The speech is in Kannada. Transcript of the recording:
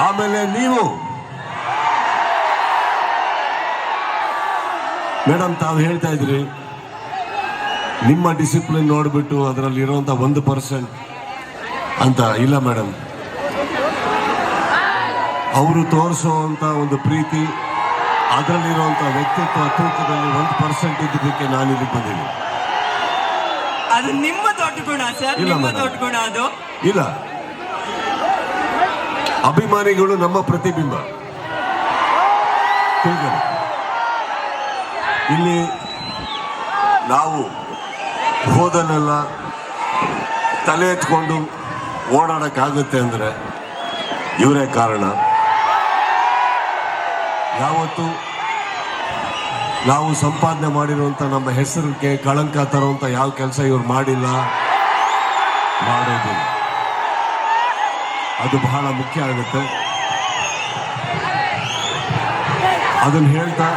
ಆಮೇಲೆ ನೀವು. ಮೇಡಮ್ ತಾವು ಹೇಳ್ತಾ ಇದ್ರಿ ನಿಮ್ಮ ಡಿಸಿಪ್ಲಿನ್ ನೋಡಿಬಿಟ್ಟು ಅದರಲ್ಲಿ ಇರುವಂತ ಒಂದು ಪರ್ಸೆಂಟ್ ಅಂತ. ಇಲ್ಲ ಮೇಡಮ್. ಅವರು ತೋರಿಸುವಂತ ಒಂದು ಪ್ರೀತಿ ಅದರಲ್ಲಿರುವಂತ ವ್ಯಕ್ತಿತ್ವ ತೂಕದಲ್ಲಿ ಒಂದು ಪರ್ಸೆಂಟ್ ಇದ್ದಕ್ಕೆ ನಾನು ಇಲ್ಲಿಗೆ ಬಂದಿದ್ದೀನಿ. ಅದು ನಿಮ್ಮ ದೊಡ್ಡ ಗುಣ ಸರ್ ಇಲ್ಲ ನಿಮ್ಮ ದೊಡ್ಡ ಗುಣ ಅದು. ಇಲ್ಲ. ಅಭಿಮಾನಿಗಳು ನಮ್ಮ ಪ್ರತಿಬಿಂಬ. ಇಲ್ಲಿ ನಾವು ಹೋದನ್ನೆಲ್ಲ ತಲೆ ಎತ್ಕೊಂಡು ಓಡಾಡೋಕ್ಕಾಗುತ್ತೆ ಅಂದರೆ ಇವರೇ ಕಾರಣ. ಯಾವತ್ತು ನಾವು ಸಂಪಾದನೆ ಮಾಡಿರುವಂಥ ನಮ್ಮ ಹೆಸರಿಗೆ ಕಳಂಕ ತರುವಂಥ ಯಾವ ಕೆಲಸ ಇವ್ರು ಮಾಡಿಲ್ಲ ಅದು ಬಹಳ ಮುಖ್ಯ ಆಗುತ್ತೆ. ಅದನ್ನು ಹೇಳ್ತಾ